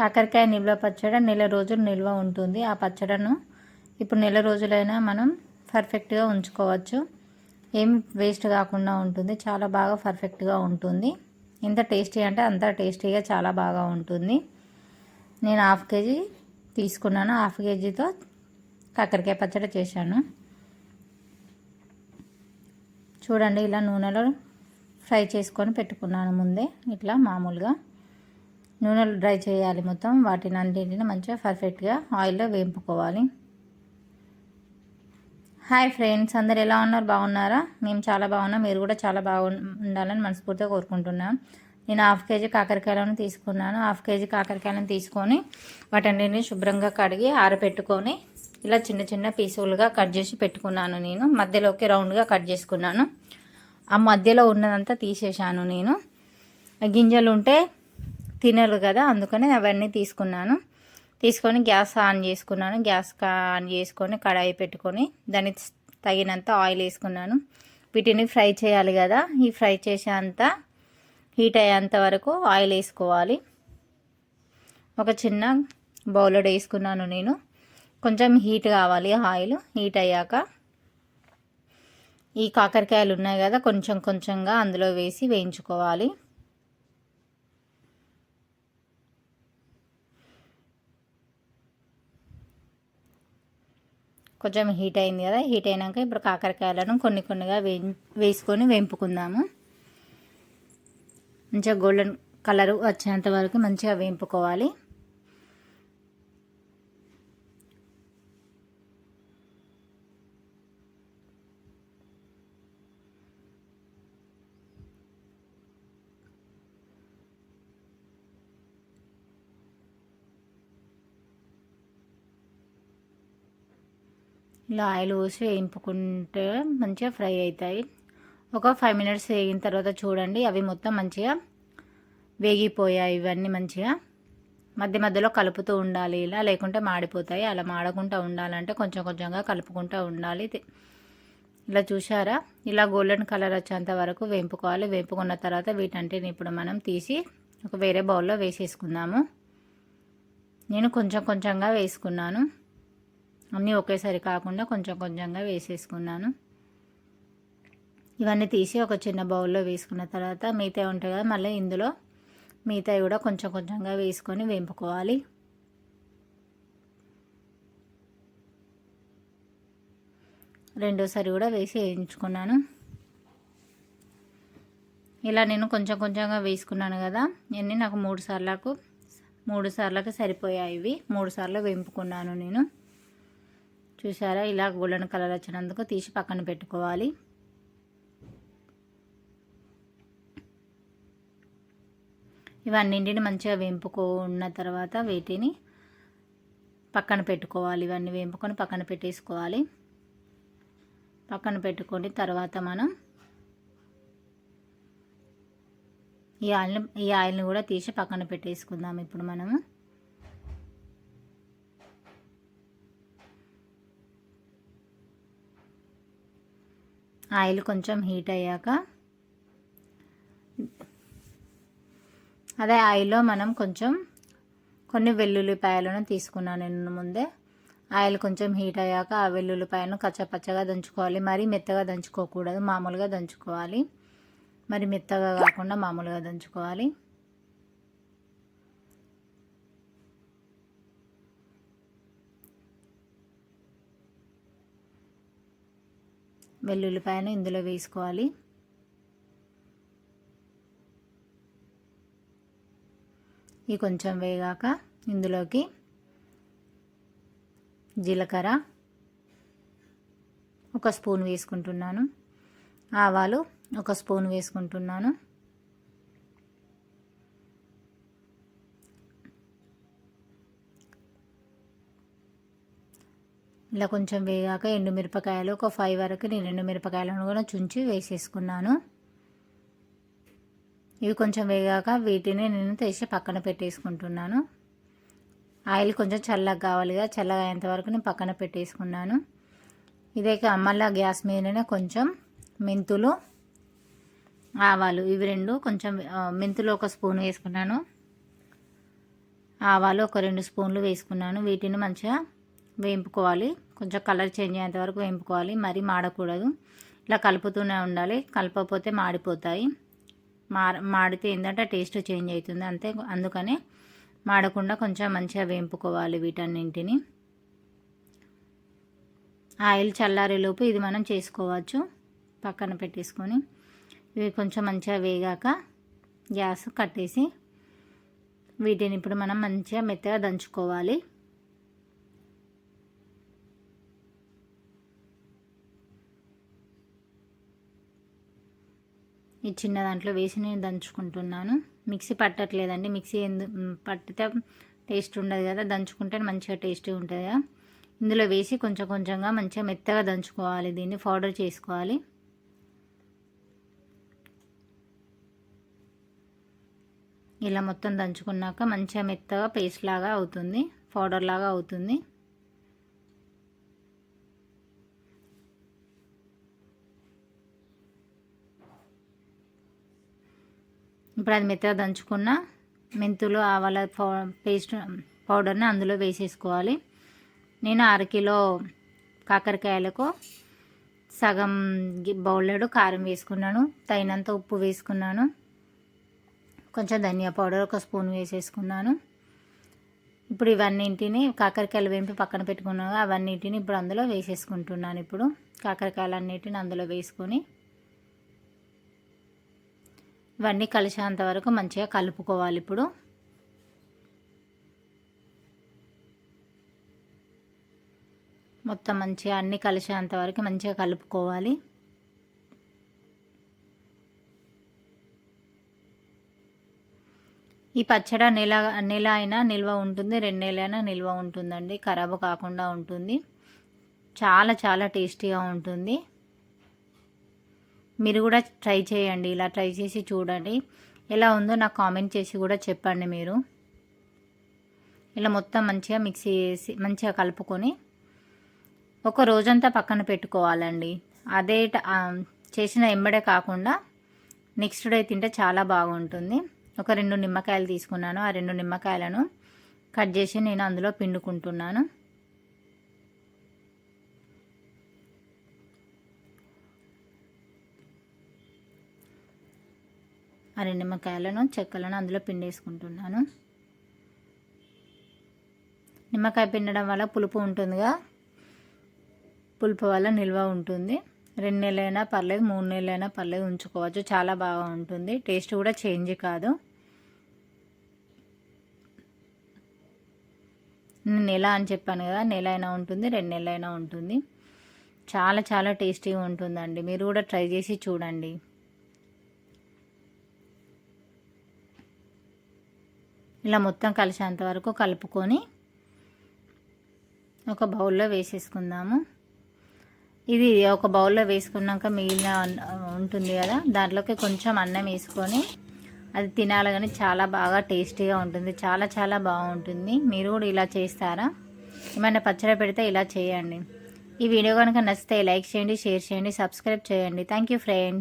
కాకరకాయ నిల్వ పచ్చడి నెల రోజులు నిల్వ ఉంటుంది. ఆ పచ్చడను ఇప్పుడు నెల రోజులైనా మనం పర్ఫెక్ట్గా ఉంచుకోవచ్చు. ఏం వేస్ట్ కాకుండా ఉంటుంది. చాలా బాగా పర్ఫెక్ట్గా ఉంటుంది. ఎంత టేస్టీ అంటే అంత టేస్టీగా చాలా బాగా ఉంటుంది. నేను హాఫ్ కేజీ తీసుకున్నాను. హాఫ్ కేజీతో కాకరకాయ పచ్చడి చేశాను. చూడండి ఇలా నూనెలో ఫ్రై చేసుకొని పెట్టుకున్నాను ముందే. ఇట్లా మామూలుగా నూనెలు డ్రై చేయాలి మొత్తం. వాటిని అన్నింటిని మంచిగా పర్ఫెక్ట్గా ఆయిల్లో వేపుకోవాలి. హాయ్ ఫ్రెండ్స్ అందరు ఎలా ఉన్నారు? బాగున్నారా? మేము చాలా బాగున్నాం. మీరు కూడా చాలా బాగు ఉండాలని మనస్ఫూర్తిగా కోరుకుంటున్నాం. నేను హాఫ్ కేజీ కాకరకాయలను తీసుకున్నాను. హాఫ్ కేజీ కాకరకాయలను తీసుకొని వాటన్నిటిని శుభ్రంగా కడిగి ఆరబెట్టుకొని ఇలా చిన్న చిన్న పీసులుగా కట్ చేసి పెట్టుకున్నాను నేను. మధ్యలోకి రౌండ్గా కట్ చేసుకున్నాను. ఆ మధ్యలో ఉన్నదంతా తీసేశాను నేను. గింజలు ఉంటే తినరు కదా అందుకని అవన్నీ తీసుకున్నాను. తీసుకొని గ్యాస్ ఆన్ చేసుకున్నాను. గ్యాస్ ఆన్ చేసుకొని కడాయి పెట్టుకొని దానికి తగినంత ఆయిల్ వేసుకున్నాను. వీటిని ఫ్రై చేయాలి కదా ఈ ఫ్రై చేసేంత హీట్ అయ్యేంత వరకు ఆయిల్ వేసుకోవాలి. ఒక చిన్న బౌల్లో వేసుకున్నాను నేను. కొంచెం హీట్ కావాలి ఆయిల్ హీట్ అయ్యాక. ఈ కాకరకాయలు ఉన్నాయి కదా కొంచెం కొంచెంగా అందులో వేసి వేయించుకోవాలి. కొంచెం హీట్ అయింది కదా హీట్ అయినాక ఇప్పుడు కాకరకాయలను కొన్ని కొన్నిగా వే వేసుకొని వేంపుకుందాము. మంచిగా గోల్డెన్ కలర్ వచ్చేంత వరకు మంచిగా వేంపుకోవాలి. ఇలా ఆయిల్ పోసి వేయింపుకుంటే మంచిగా ఫ్రై అవుతాయి. ఒక ఫైవ్ మినిట్స్ వేగిన తర్వాత చూడండి అవి మొత్తం మంచిగా వేగిపోయాయి. ఇవన్నీ మంచిగా మధ్య మధ్యలో కలుపుతూ ఉండాలి. ఇలా లేకుంటే మాడిపోతాయి. అలా మాడకుండా ఉండాలంటే కొంచెం కొంచెంగా కలుపుకుంటూ ఉండాలి. ఇలా చూసారా ఇలా గోల్డెన్ కలర్ వచ్చేంత వరకు వేపుకోవాలి వేపుకున్న తర్వాత వీటంటిని ఇప్పుడు మనం తీసి ఒక వేరే బౌల్లో వేసేసుకుందాము. నేను కొంచెం కొంచెంగా వేసుకున్నాను. అన్నీ ఒకేసారి కాకుండా కొంచెం కొంచెంగా వేసేసుకున్నాను. ఇవన్నీ తీసి ఒక చిన్న బౌల్లో వేసుకున్న తర్వాత మిగతా ఉంటాయి కదా మళ్ళీ ఇందులో మిగతా కూడా కొంచెం కొంచెంగా వేసుకొని వేంపుకోవాలి. రెండోసారి కూడా వేసి వేయించుకున్నాను. ఇలా నేను కొంచెం కొంచెంగా వేసుకున్నాను కదా ఇవన్నీ నాకు మూడు సార్లకు మూడు సార్లకు సరిపోయాయి ఇవి. మూడు సార్లు వేంపుకున్నాను నేను. చూసారా ఇలా గోల్డెన్ కలర్ వచ్చినందుకు తీసి పక్కన పెట్టుకోవాలి. ఇవన్నింటిని మంచిగా వేంపుకున్న తర్వాత వీటిని పక్కన పెట్టుకోవాలి. ఇవన్నీ వేంపుకొని పక్కన పెట్టేసుకోవాలి. పక్కన పెట్టుకొని తర్వాత మనం ఈ ఆయిల్ని ఈ ఆయిల్ని కూడా తీసి పక్కన పెట్టేసుకుందాం. ఇప్పుడు మనము ఆయిల్ కొంచెం హీట్ అయ్యాక అదే ఆయిల్లో మనం కొంచెం కొన్ని వెల్లుల్లిపాయలను తీసుకున్నాను నేను ముందే. ఆయిల్ కొంచెం హీట్ అయ్యాక ఆ వెల్లుల్లిపాయను కచ్చపచ్చగా దంచుకోవాలి. మరీ మెత్తగా దంచుకోకూడదు మామూలుగా దంచుకోవాలి. మరి మెత్తగా కాకుండా మామూలుగా దంచుకోవాలి. వెల్లుల్లిపాయను ఇందులో వేసుకోవాలి. ఇవి కొంచెం వేగాక ఇందులోకి జీలకర్ర ఒక స్పూన్ వేసుకుంటున్నాను. ఆవాలు ఒక స్పూన్ వేసుకుంటున్నాను. ఇలా కొంచెం వేగాక ఎండుమిరపకాయలు ఒక ఫైవ్ వరకు నేను ఎండుమిరపకాయలను కూడా చుంచి వేసేసుకున్నాను. ఇవి కొంచెం వేగాక వీటిని నేను తీసి పక్కన పెట్టేసుకుంటున్నాను. ఆయిల్ కొంచెం చల్లగా కావాలిగా చల్లగా అయ్యేంత వరకు నేను పక్కన పెట్టేసుకున్నాను. ఇదే మళ్ళీ గ్యాస్ మీదనే కొంచెం మెంతులు ఆవాలు ఇవి రెండు కొంచెం మెంతులు ఒక స్పూన్ వేసుకున్నాను. ఆవాలు ఒక రెండు స్పూన్లు వేసుకున్నాను. వీటిని మంచిగా వేంపుకోవాలి. కొంచెం కలర్ చేంజ్ అయ్యేంత వరకు వేంపుకోవాలి. మరీ మాడకూడదు. ఇలా కలుపుతూనే ఉండాలి. కలపకపోతే మాడిపోతాయి. మా మాడితే ఏంటంటే టేస్ట్ చేంజ్ అవుతుంది అంతే. అందుకనే మాడకుండా కొంచెం మంచిగా వేంపుకోవాలి వీటన్నింటిని. ఆయిల్ చల్లారేలోపు ఇది మనం చేసుకోవచ్చు. పక్కన పెట్టేసుకొని ఇవి కొంచెం మంచిగా వేగాక గ్యాస్ కట్టేసి వీటిని ఇప్పుడు మనం మంచిగా మెత్తగా దంచుకోవాలి. ఈ చిన్న దాంట్లో వేసి నేను దంచుకుంటున్నాను. మిక్సీ పట్టట్లేదండి. మిక్సీ ఎందు పట్టితే టేస్ట్ ఉండదు కదా. దంచుకుంటే మంచిగా టేస్ట్ ఉంటుంది కదా. ఇందులో వేసి కొంచెం కొంచెంగా మంచిగా మెత్తగా దంచుకోవాలి. దీన్ని పౌడర్ చేసుకోవాలి. ఇలా మొత్తం దంచుకున్నాక మంచిగా మెత్తగా పేస్ట్ లాగా అవుతుంది. పౌడర్ లాగా అవుతుంది. ఇప్పుడు అది మెత్తగా దంచుకున్న మెంతులు ఆవాల పేస్ట్ పౌడర్ని అందులో వేసేసుకోవాలి. నేను అరకిలో కాకరకాయలకు సగం బౌలెడు కారం వేసుకున్నాను. తగినంత ఉప్పు వేసుకున్నాను. కొంచెం ధనియా పౌడర్ ఒక స్పూన్ వేసేసుకున్నాను. ఇప్పుడు ఇవన్నింటిని కాకరకాయలు వేంపి పక్కన పెట్టుకున్నాను. అవన్నింటిని ఇప్పుడు అందులో వేసేసుకుంటున్నాను. ఇప్పుడు కాకరకాయలు అన్నిటిని అందులో వేసుకొని ఇవన్నీ కలిసేంత వరకు మంచిగా కలుపుకోవాలి ఇప్పుడు. మొత్తం మంచిగా అన్నీ కలిసేంత వరకు మంచిగా కలుపుకోవాలి. ఈ పచ్చడి నెల నెల అయినా నిల్వ ఉంటుంది రెండు నెలలైనా నిల్వ ఉంటుందండి. ఖరాబు కాకుండా ఉంటుంది. చాలా చాలా టేస్టీగా ఉంటుంది. మీరు కూడా ట్రై చేయండి ఇలా ట్రై చేసి చూడండి. ఎలా ఉందో నాకు కామెంట్ చేసి కూడా చెప్పండి మీరు. ఇలా మొత్తం మంచిగా మిక్సీ చేసి మంచిగా కలుపుకొని ఒక రోజంతా పక్కన పెట్టుకోవాలండి. అదే చేసిన ఎంబడే కాకుండా నెక్స్ట్ డే తింటే చాలా బాగుంటుంది. ఒక రెండు నిమ్మకాయలు తీసుకున్నాను. ఆ రెండు నిమ్మకాయలను కట్ చేసి నేను అందులో పిండుకుంటున్నాను. ఆ నిమ్మకాయలను చెక్కలను అందులో పిండేసుకుంటున్నాను. నిమ్మకాయ పిండడం వల్ల పులుపు ఉంటుందిగా. పులుపు వల్ల నిల్వ ఉంటుంది. రెండు నెలలైనా పర్లేదు మూడు నెలలైనా పర్లేదు ఉంచుకోవచ్చు. చాలా బాగా ఉంటుంది. టేస్ట్ కూడా చేంజ్ కాదు. నెల అని చెప్పాను కదా నెల అయినా ఉంటుంది రెండు నెలలైనా ఉంటుంది. చాలా చాలా టేస్టీగా ఉంటుందండి. మీరు కూడా ట్రై చేసి చూడండి. ఇలా మొత్తం కలిసేంత వరకు కలుపుకొని ఒక బౌల్లో వేసేసుకుందాము. ఇది ఒక బౌల్లో వేసుకున్నాక మిగిలిన ఉంటుంది కదా దాంట్లోకి కొంచెం అన్నం వేసుకొని అది తినాలి కానీ చాలా బాగా టేస్టీగా ఉంటుంది చాలా చాలా బాగుంటుంది. మీరు కూడా ఇలా చేస్తారా? ఏమైనా పచ్చడి పెడితే ఇలా చేయండి. ఈ వీడియో కనుక నచ్చితే లైక్ చేయండి షేర్ చేయండి సబ్స్క్రైబ్ చేయండి. Thank you friends.